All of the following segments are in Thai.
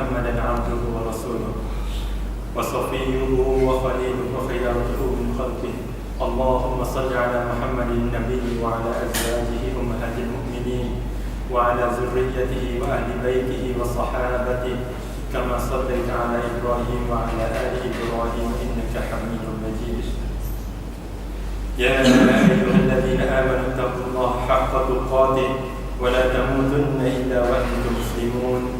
محمدا عبده ورسوله وصفيه وخليله وخيرته من خلقه. اللهم صل على محمد النبي وعلى أزواجه أمهات المؤمنين وعلى ذريته وأهل بيته وصحابته. كما صليت على إبراهيم وعلى آل إبراهيم إنك حميد مجيد. يا أيها الذين آمنوا اتقوا الله حق تقاته ولا تموتن إلا وأنتم مسلمون.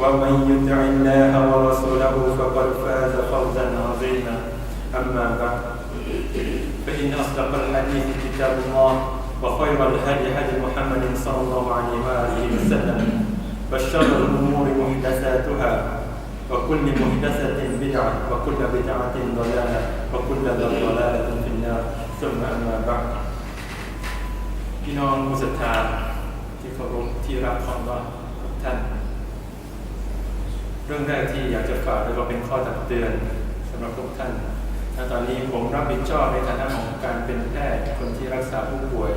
ومن يطع الله ورسوله فقد فاز فوزا عظيما أما بعد فإن أصدق الحديث كتاب الله وخير الهدي هدي محمد صلى الله عليه وآله وسلم وشر الأمور محدثاتها وكل محدثة بدعة وكل بدعة ضلالة وكل ضلالة في النار ثم أما بعد พี่น้องผู้ศรัทธาที่เคารพที่รักของเราทุกท่าน เรื่องแรกที่อยากจะฝากแล้วก็เป็นข้อตักเตือนสำหรับทุกท่านณตอนนี้ผมรับผิดชอบในฐานะของการเป็นแพทย์คนที่รักษาผู้ป่วย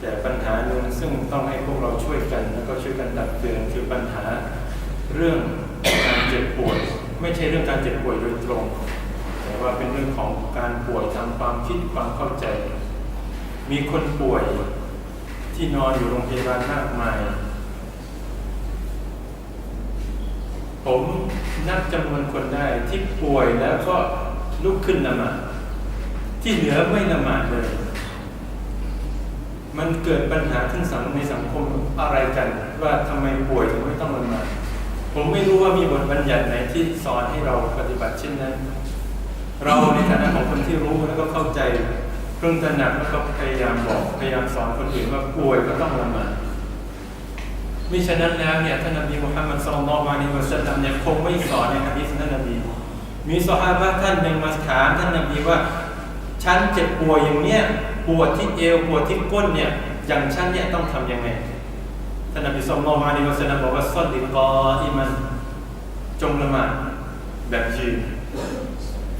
แต่ปัญหาหนึ่งซึ่งต้องให้พวกเราช่วยกัน แล้วก็ช่วยกันตักเตือนคือปัญหาเรื่องการเจ็บป่วย ไม่ใช่เรื่องการเจ็บป่วยโดยตรง แต่ว่าเป็นเรื่องของการป่วยทางความคิดความเข้าใจ มีคนป่วยที่นอนอยู่โรงพยาบาลมากมาย ผมนับจำนวนคนได้ที่ป่วยแล้วก็ลุกขึ้นละหมาที่เหลือไม่ละหมาเลย มันเกิดปัญหาขึ้นสังในสังคมอะไรกัน ว่าทำไมป่วยถึงไม่ต้องละหมาผมไม่รู้ว่ามีบทบัญญัติไหนที่สอนให้เราปฏิบัติเช่นนั้น เราในฐานะของคนที่รู้แล้วก็เข้าใจเพิ่องตระหนักแล้วก็พยายามบอกพยายามสอนคนอื่นว่าป่วยก็ต้องละหมาด มิฉะนั้นแล้วเนี่ยท่านนบีมุฮัมมัดสุลลัลลอฮุอะลัยฮิวะสัลลัมเนี่ยคงไม่สอนในฮะดีษท่านนบีมีซอฮาบะท่านหนึ่งมาถามท่านนบีว่าฉันเจ็บปวยอย่างเนี้ยปวดที่เอวปวดที่ก้นเนี่ยอย่างฉันเนี่ยต้องทำยังไงท่านนบีสุลต่านละฮ์อะลัยฮิวะสัลลัมบอกว่าซัลลิกออิมันจงละหมาดแบบยืน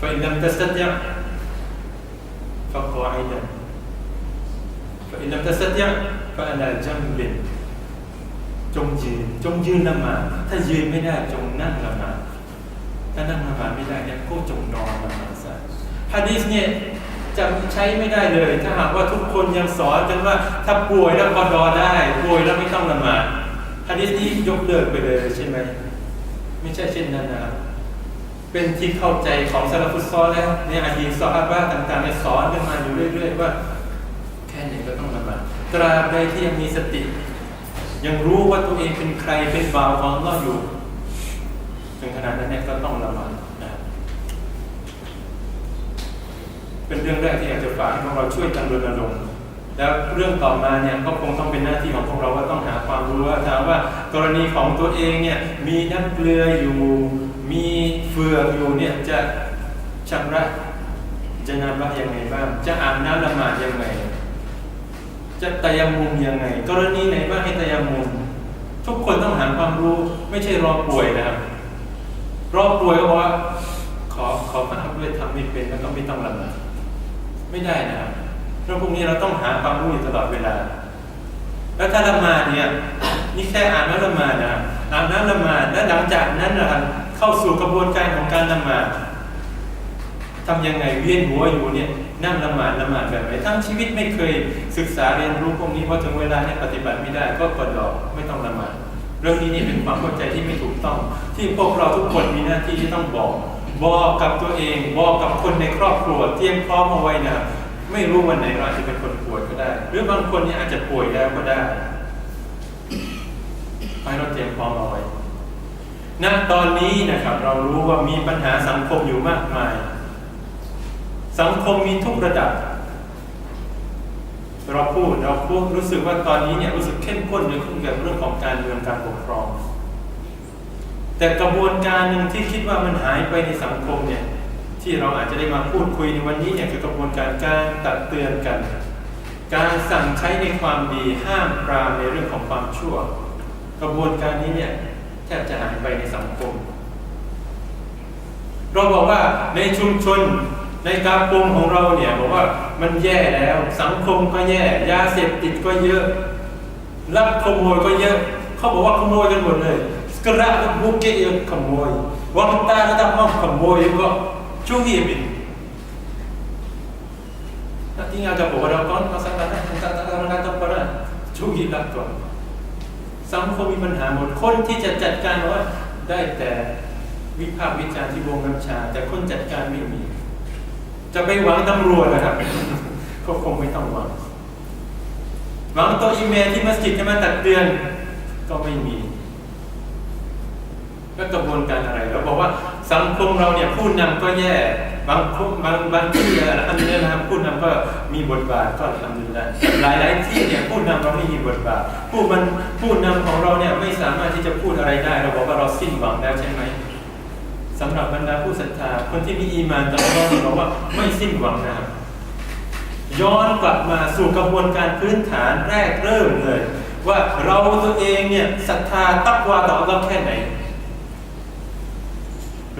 ฟะอินลัมตัสตัติยะฟะกออิดันฟะอินลัมตัสตัติยะฟะอะลจัมบิน จงยืน จงยืนละหมาดถ้ายืนไม่ได้จงนั่งละหมาดถ้านั่งละหมาดไม่ได้เนี่ยก็จงนอนละหมาดซะฮะดีษเนี่ยจะใช้ไม่ได้เลย ถ้าหากว่าทุกคนยังสอนกันว่าถ้าป่วยแล้วก็รอได้ป่วยแล้วไม่ต้องละหมาดฮะดีษนี้ยกเลิกไปเลยใช่ไหมไม่ใช่เช่นนั้นนะครับเป็นที่เข้าใจของซาลาฟุตซอลแล้วในอดีตซอฮาบะต่างๆเนี่ยสอนกันมาอยู่เรื่อย ๆ ว่า แค่นี้ก็ต้องละหมาดตราบใดที่ยังมีสติ ยังรู้ว่าตัวเองเป็นใครเป็นบ่าวของเราอยู่ถึงขนาดนั้นเนี่ยก็ต้องระมัดนะเป็นเรื่องแรกที่อยากจะฝากให้พวกเราช่วยกันรณรงค์แล้วเรื่องต่อมาเนี่ยก็คงต้องเป็นหน้าที่ของพวกเราว่าต้องหาความรู้ว่าถามว่ากรณีของตัวเองเนี่ยมีน้ำเกลืออยู่ มีเฟืองอยู่เนี่ยจะชำระจะนำบะยังไงบ้าง จะอาบน้ำละหมาดยังไง จะตยามุมยังไง กรณีไหนบ้างให้ตยามุมทุกคนต้องหาความรู้ไม่ใช่รอป่วยนะครับ รอป่วยก็บอกว่า ขอขอพระทับด้วยทำไม่เป็นแล้วก็ไม่ต้องละหมาดไม่ได้นะครับเรื่องพวกนี้เราต้องหาความรู้อยู่ตลอดเวลา แล้วถ้าละหมาดเนี่ยนี่แค่อ่านแล้วละหมาดนะอ่านแล้วละหมาดแล้วหลังจากนั้นนะครับเข้าสู่กระบวนการของการละหมาดทำยังไงเวียนหัวอยู่เนี่ย นั่งละหมาดละหมาดแบบไหนทั้งชีวิตไม่เคยศึกษาเรียนรู้พวกนี้พอถึงเวลาเนี่ปฏิบัติไม่ได้ก็กดดอกไม่ต้องละหมาดเรื่องนี้นี่เป็นความเข้าใจที่ไม่ถูกต้อง ที่พวกเราทุกคนมีหน้าที่ที่ต้องบอก บอกกับตัวเองบอกกับคนในครอบครัวเตรียมพร้อมเอาไว้นะไม่รู้วันไหนเราอาจจะเป็นคนป่วยก็ได้ หรือบางคนนี่อาจจะป่วยแล้วก็ได้ให้เราเตรียมพร้อมเอาไว้ณตอนนี้นะครับเรารู้ว่ามีปัญหาสังคมอยู่มากมาย สังคมมีทุกระดับ เราพูดเราพูดรู้สึกว่าตอนนี้เนี่ยรู้สึกเข้มข้นเกี่ยวกับเรื่องของการเมืองการปกครอง แต่กระบวนการหนึ่งที่คิดว่ามันหายไปในสังคมเนี่ยที่เราอาจจะได้มาพูดคุยในวันนี้เนี่ยคือกระบวนการการตักเตือนกัน การสั่งใช้ในความดีห้ามปรามในเรื่องของความชั่ว กระบวนการนี้เนี่ยแทบจะหายไปในสังคมเราบอกว่าในชุมชน ในการปงของเราเนี่ยบอกว่ามันแย่แล้ว สังคมก็แย่ยาเสพติดก็เยอะลักขโมยก็เยอะ เขาบอกว่าขโมยกันหมดเลยสกระบุกเกยขโมยวังตาระดับห้องขโมยก็ช่วยบิน Nanti agak beberapa kawan masalah kata-kata pada ช่วยรักก่อนสังคมมีปัญหาหมด คนที่จะจัดการว่าได้แต่วิพากษ์วิจารณ์ที่วงน้ำชา แต่คนจัดการไม่มี จะไปหวังตำรวจนะครับก็คงไม่ต้องหวังหวังตัวอีเมลที่มัสยิดจะมาตักเตือนก็ไม่มีก็กระบวนการอะไรเราบอกว่าสังคมเราเนี่ยผู้นำก็แย่บางบางบางที่อันนี้นะครับผู้นำก็มีบทบาทก็ทำดีได้หลายหลายที่เนี่ยผู้นำเราไม่มีบทบาท ผู้มันผู้นำของเราเนี่ยไม่สามารถที่จะพูดอะไรได้ เราบอกว่าเราสิ้นหวังแล้วใช่ไหม สำหรับบรรดาผู้ศรัทธาคนที่มีอีมานต่อเราบอกว่าไม่สิ้นหวังนะครับย้อนกลับมาสู่กระบวนการพื้นฐานแรกเริ่มเลย ว่าเราตัวเองเนี่ยศรัทธาตักวาต่อเราแค่ไหน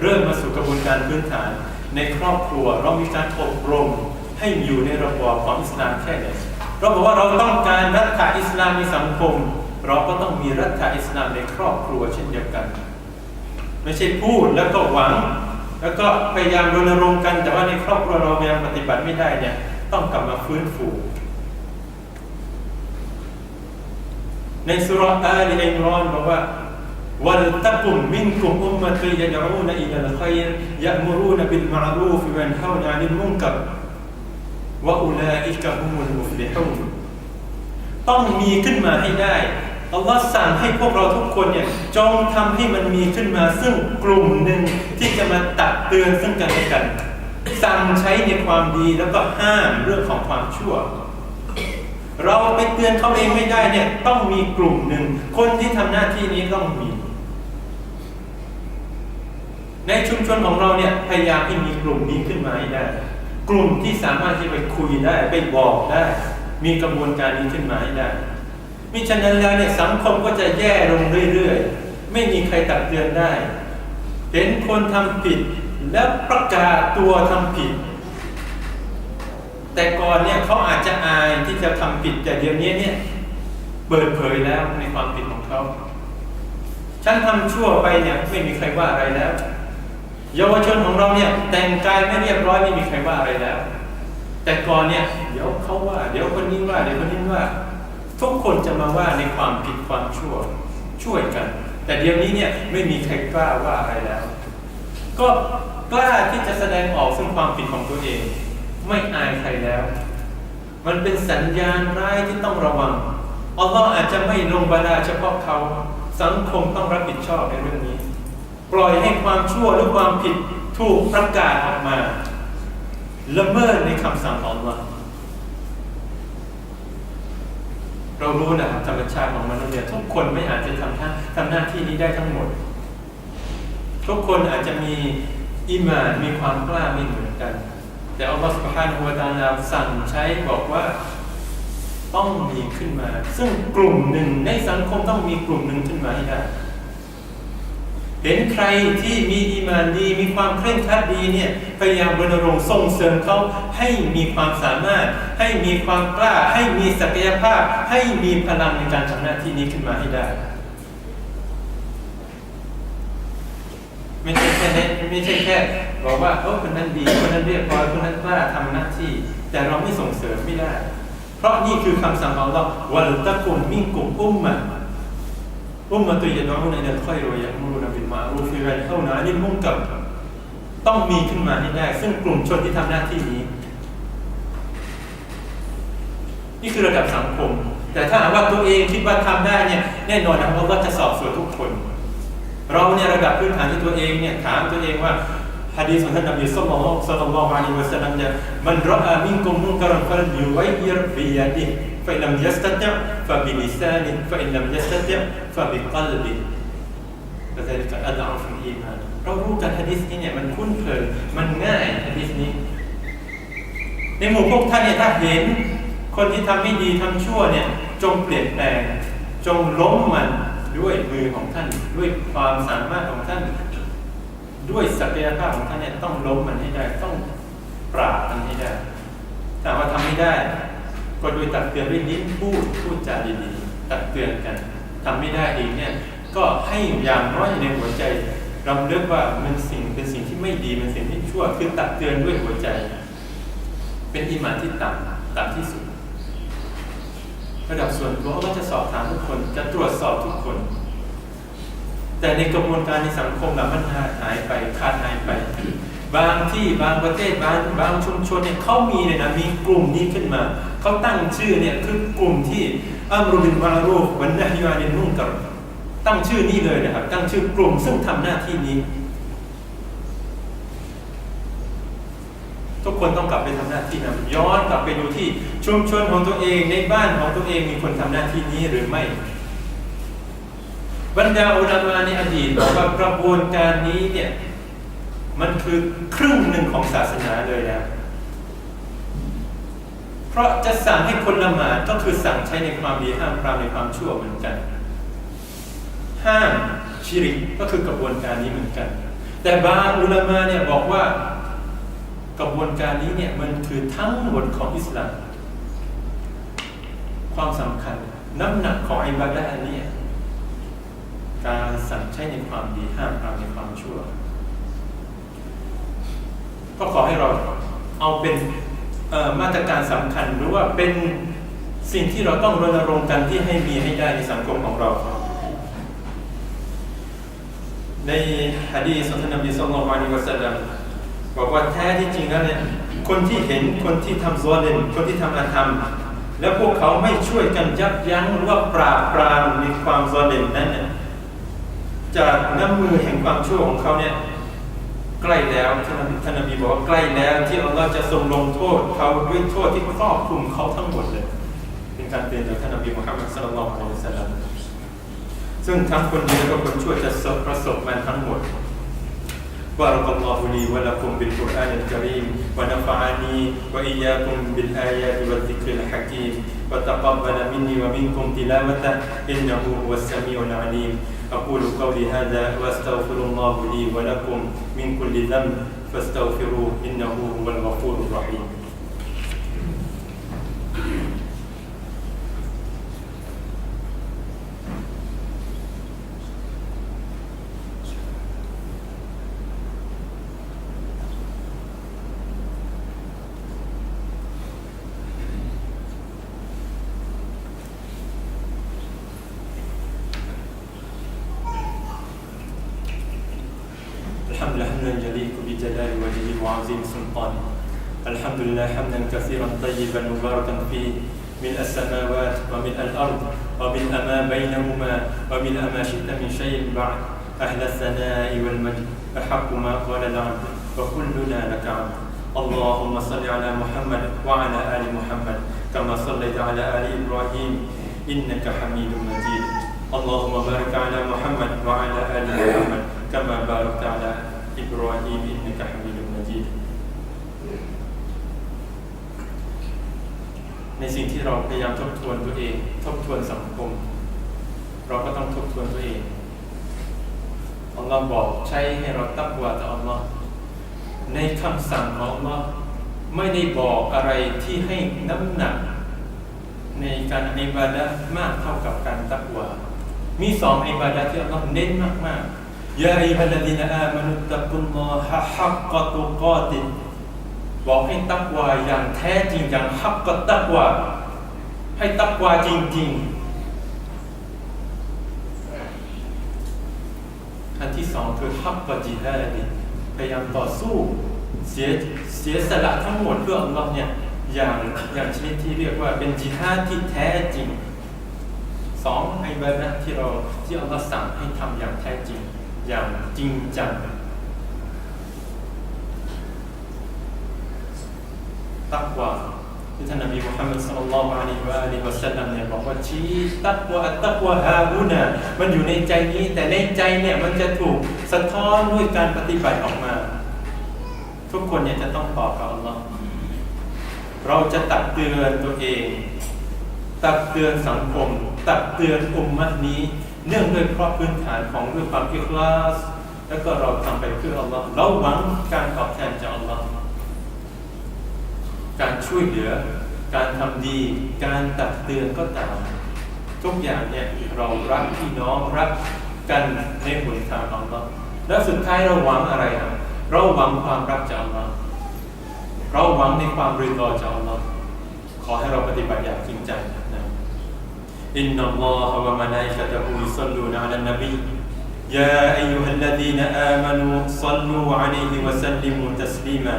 เริ่มมาสู่กระบวนการพื้นฐาน ในครอบครัวเรามีการอบรมให้อยู่ในระบอบของอิสลามแค่ไหนเราบอกว่าเราต้องการรัฐอิสลามในสังคม เราก็ต้องมีรัฐอิสลามในครอบครัวเช่นเดียวกัน ไม่ใช่พูดแล้วก็หวัง แล้วก็พยายามรณรงค์กัน แต่ว่าในครอบครัวเรายังปฏิบัติไม่ได้เนี่ย ต้องกลับมาฟื้นฟูในสุรอาลีอิมรอนบอกว่าวัลตะกุมมินกุมอุมมะตุยะนรูนอิลลขัยร์ยะมุรูนบิลมารูฟิวันฮานานิมุนกับวะอุลาอิกะฮุมุลมุฟลิฮุนต้องมีขึ้นมาให้ได้ อัลลอฮ์สั่งให้พวกเราทุกคนเนี่ยจงทำให้มันมีขึ้นมาซึ่งกลุ่มหนึ่งที่จะมาตักเตือนซึ่งกันและกัน สั่งใช้ในความดีแล้วก็ห้ามเรื่องของความชั่ว เราไปเตือนเขาเองไม่ได้เนี่ยต้องมีกลุ่มหนึ่ง คนที่ทำหน้าที่นี้ต้องมี ในชุมชนของเราเนี่ยพยายามให้มีกลุ่มนี้ขึ้นมาให้ได้ กลุ่มที่สามารถที่ไปคุยได้ไปบอกได้ มีกระบวนการนี้ขึ้นมาให้ได้ มิฉะนั้นแล้วเนี่ยสังคมก็จะแย่ลงเรื่อยๆ ไม่มีใครตักเตือนได้ เห็นคนทำผิดแล้วประกาศตัวทำผิด แต่ก่อนเนี่ยเขาอาจจะอายที่จะทำผิดแต่เดี๋ยวนี้เนี่ยเปิดเผยแล้วในความผิดของเขาฉันทำชั่วไปเนี่ยไม่มีใครว่าอะไรแล้ว เยาวชนของเราเนี่ยแต่งกายไม่เรียบร้อยไม่มีใครว่าอะไรแล้ว แต่ก่อนเนี่ยเดี๋ยวเขาว่า เดี๋ยวคนนี้ว่า เดี๋ยวคนนี้ว่า ทุกคนจะมาว่าในความผิดความชั่วช่วยกัน แต่เดี๋ยวนี้เนี่ยไม่มีใครกล้าว่าอะไรแล้ว ก็กล้าที่จะแสดงออกซึ่งความผิดของตัวเอง ไม่อายใครแล้ว มันเป็นสัญญาณร้ายที่ต้องระวังอัลลอฮ์อาจจะไม่ลงบาดาเฉพาะเขาสังคมต้องรับผิดชอบในเรื่องนี้ ปล่อยให้ความชั่วหรือความผิดถูกประกาศออกมาละเมิดในคำสั่งของอัลลอฮ์ เรารู้นะครับธรรมชาติของมนุษย์เนี่ยทุกคนไม่อาจจะทำท่าทำหน้าที่นี้ได้ทั้งหมด ทุกคนอาจจะมีอิมานมีความกล้าไม่เหมือนกัน แต่อัลลอฮฺสุบฮานะฮูวะตาลาสั่งใช้บอกว่าต้องมีขึ้นมา ซึ่งกลุ่มหนึ่งในสังคมต้องมีกลุ่มหนึ่งขึ้นมาให้ได้ เห็นใครที่มีอีมานดี มีความเคร่งครัดดีเนี่ยพยายามรณรงค์ส่งเสริมเขาให้มีความสามารถ ให้มีความกล้า ให้มีศักยภาพ ให้มีพลังในการทำหน้าที่นี้ขึ้นมาให้ได้ ไม่ใช่แค่นี้ไม่ใช่แค่บอกว่าเออคนนั้นดีคนนั้นเรียบร้อยคนนั้นกล้าทำหน้าที่ แต่เราไม่ส่งเสริมไม่ได้ เพราะนี่คือคำสั่งของเราวัลตะกุมมิ่งกุมอุ้มมะอุมมันะบิลมา รูฟิวะเข้านานิลมุงกับต้องมีขึ้นมาให้ได้ซึ่งกลุ่มชนที่ทำหน้าที่นี้ นี่คือระดับสังคม แต่ถ้าหากว่าตัวเองคิดว่าทำได้เนี่ยแน่นอนนะว่าจะสอบสวนทุกคน เราเนี่ยระดับพื้นฐานที่ตัวเองเนี่ยถามตัวเองว่าฮะดีษของท่านนบีศ็อลลัลลอฮุซัลลัลลอฮุอะลัยฮิวะซัลลัมเนี่ยมันรออามินกุมมุนการันฟัลยุวัยยิรบิยาดิ ฟะอินลัมยัสตะติฟะบิลิซานิฟะอินลัมยัสตะติฟะบิกัลบิก็จะกอัลลอฮฺฟิลอีมานเรารู้กันฮะดีษนี้เนี่ยมันคุ้นเคยมันง่ายฮะดีษนี้ ในหมู่พวกท่านเนี่ยถ้าเห็น คนที่ทำไม่ดีทำชั่วเนี่ย จงเปลี่ยนแปลง จงล้มมันด้วยมือของท่าน ด้วยความสามารถของท่าน ด้วยศักยภาพของท่านเนี่ยต้องล้มมันให้ได้ ต้องปราบมันให้ได้แต่ว่าทำไม่ได้ ก็โดยตักเตือนด้วยลิ้นพูดพูดจาดีๆตักเตือนกันทำไม่ได้เองเนี่ยก็ให้อย่างน้อยในหัวใจรำลึกว่ามันสิ่งเป็นสิ่งที่ไม่ดีเป็นสิ่งที่ชั่วคือตักเตือนด้วยหัวใจ เป็นอิมานที่ต่ำต่ำที่สุด ระดับส่วนตัวเราจะสอบถามทุกคนจะตรวจสอบทุกคน แต่ในกระบวนการในสังคมแบบมันหายไปขาดหายไป บางที่บางประเทศบางบางชุมชนเนี่ยเขามีเลยนะมีกลุ่มนี้ขึ้นมา เขาตั้งชื่อเนี่ยคือกลุ่มที่อัมรุบินมารูฟวันนะฮิวานินนุ่งกับตั้งชื่อนี้เลยนะครับ ตั้งชื่อกลุ่มซึ่งทำหน้าที่นี้ ทุกคนต้องกลับไปทำหน้าที่นะย้อนกลับไปดูที่ชุมชนของตัวเองในบ้านของตัวเองมีคนทำหน้าที่นี้หรือไม่บรรดาอุลามาในอดีตบอกว่ากระบวนการนี้เนี่ยมันคือครึ่งหนึ่งของศาสนาเลยนะ เพราะจะสั่งให้คนละหมาดก็คือสั่งใช้ในความดีห้ามปรามในความชั่วเหมือนกัน ห้ามชิริกก็คือกระบวนการนี้เหมือนกัน แต่บางอุลามาเนี่ยบอกว่ากระบวนการนี้เนี่ยมันคือทั้งหมดของอิสลาม ความสำคัญน้ำหนักของอิบาดะอันนี้การสั่งใช้ในความดีห้ามปรามในความชั่ว ก็ขอให้เราเอาเป็น มาตรการสำคัญหรือว่าเป็นสิ่งที่เราต้องรณรงค์กันที่ให้มีให้ได้ในสังคมของเรา ในฮะดีษของท่านบีสุลต่านอัลลอฮฺวะสัลลัมบอกว่าแท้ที่จริงแล้วเนี่ยคนที่เห็นคนที่ทำซัวเลนคนที่ทำอาธรรม แล้วพวกเขาไม่ช่วยกันยับยั้งหรือว่าปราบปรามในความซัวเลนนั้นเนี่ยจากน้ำมือแห่งความชั่วของเขาเนี่ย ใกล้แล้วท่านท่านนบีบอกว่าใกล้แล้วที่อัลลอฮ์จะทรงลงโทษเขาด้วยโทษที่ครอบคลุมเขาทั้งหมดเลย เป็นการเตือนจากท่านนบีมุฮัมมัดสุลลัลลอฮุอะลัยฮิวะสัลลัมซึ่งทั้งคนดีและก็คนชั่วจะประสบมันทั้งหมด بارك الله لي ولكم بالقرآن الكريم ونفعني وإياكم بالآيات والذكر الحكيم وتقبل مني ومنكم تلاوته إنه هو السميع العليم أقول قولي هذا وأستغفر الله لي ولكم من كل ذنب فاستغفروه إنه هو الغفور الرحيم الحمد لله حمدا بجلال وجهه وعظيم سلطانه الحمد لله حمدا كثيرا طيبا مباركا فيه. ملء السماوات وملء الأرض وملء ما بينهما وملء ما شئت من شيء بعد. أهل الثناء والمجد أحق ما قال العبد وكلنا لك عبد. اللهم صل على محمد وعلى آل محمد كما صليت على آل إبراهيم إنك حميد مجيد. اللهم بارك على محمد وعلى آل محمد كما باركت على إبراهيم ในสิ่งที่เราพยายามทบทวนตัวเอง ทบทวนสังคม เราก็ต้องทบทวนตัวเองอัลลอฮ์บอกใช้ให้เราตักวาต่ออัลลอฮ์ในคำสั่งของอัลลอฮ์ไม่ได้บอกอะไรที่ให้น้ำหนัก ในการอิบาดะมากเท่ากับการตักวามีสองอิบาดะที่อัลลอฮ์เน้นมากๆยาอิบะดีนอามานุตตะกุลลอฮะฮักกะตุกอติน บอกให้ตักวาอย่างแท้จริงอย่างฮักกะตักวาให้ตักวาจริง ๆ อันที่สองคือฮักกะจิฮาดิพยายามต่อสู้เสียเสียสละทั้งหมดเพื่ออัลลอฮ์เนี่ยอย่างอย่างชนิดที่เรียกว่าเป็นจิฮาดที่แท้จริงสองไอ้บาดะที่เราที่อัลลอฮ์สั่งให้ทำอย่างแท้จริง อย่างจริงจัง ตักวาที่ท่านนบีมุฮัมมัดสุลลัลลอฮุอะลัยฮิวะลิฮิวะสัลลัมเนี่ยบอกว่าชี้ตักวาอัตตักวาฮาบุนะมันอยู่ในใจนี้แต่ในใจเนี่ยมันจะถูกสะท้อนด้วยการปฏิบัติออกมา ทุกคนเนี่ยจะต้องตอบกับอัลลอฮ์เราจะตักเตือนตัวเอง ตักเตือนสังคม ตักเตือนอุมมะนี้ เนื่องด้วยเพราะพื้นฐานของด้วยความอิคลาสแล้วก็เราทำไปเพื่ออัลลอฮ์เราหวังการตอบแทนจากอัลลอฮ์ การช่วยเหลือ การทำดี การตักเตือนก็ตามทุกอย่างเนี่ยเรารักพี่น้องรักกันในหุ่นทางของเราแล้วสุดท้ายเราหวังอะไรครับเราหวังความรักจากเราเราหวังในความริรอจากเราขอให้เราปฏิบัติอย่างจริงจังนะอินนัลลอฮฺวะมะนาอิกะตะฮุศ็อลลูนอะลันนบียาอัยยูฮัลลดีนอามานูซัอลลูอะลัยฮิวะซัลลิมูตัสลีมา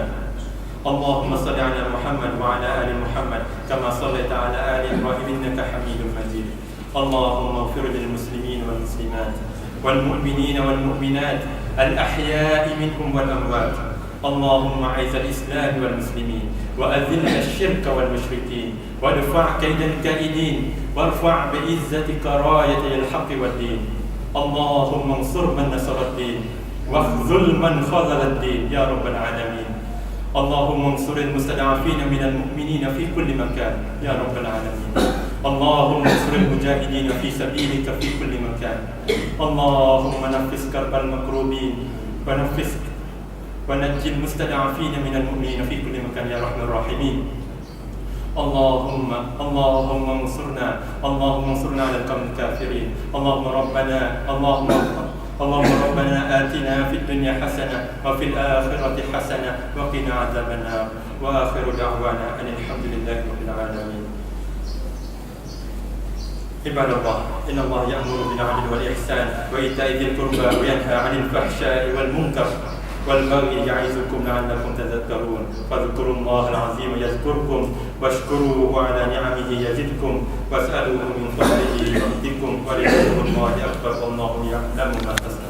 اللهم صل على محمد وعلى آل محمد كما صليت على آل إبراهيم إنك حميد مجيد. اللهم اغفر للمسلمين والمسلمات والمؤمنين والمؤمنات الأحياء منهم والأموات. اللهم أعز الإسلام والمسلمين وأذل الشرك والمشركين وادفع كيد الكائدين وارفع بعزتك راية الحق والدين. اللهم انصر من نصر الدين واخذل من خذل الدين. يا رب العالمين. اللهم انصر المستضعفين من المؤمنين في كل مكان. يا رب العالمين. اللهم انصر المجاهدين في سبيلك في كل مكان. اللهم نفس كرب المكروبين. ونفس ونجي المستضعفين من المؤمنين في كل مكان. يا رحمن الراحمين. اللهم اللهم انصرنا. اللهم انصرنا على القوم الكافرين. اللهم ربنا اللهم اللهم ربنا آتنا في الدنيا حسنة وفي الآخرة حسنة وقنا عذاب النار. وآخر دعوانا أن الحمد لله رب العالمين. عباد الله إن الله يأمر بالعدل والإحسان وإيتاء ذي القربى وينهى عن الفحشاء والمنكر. والبغي يعظكم لعلكم تذكرون. فاذكروا الله العظيم يذكركم واشكروه على نعمه يزدكم. واسألوه من فضله يؤتكم ولذكر الله أكبر والله يعلم ما تصنعون.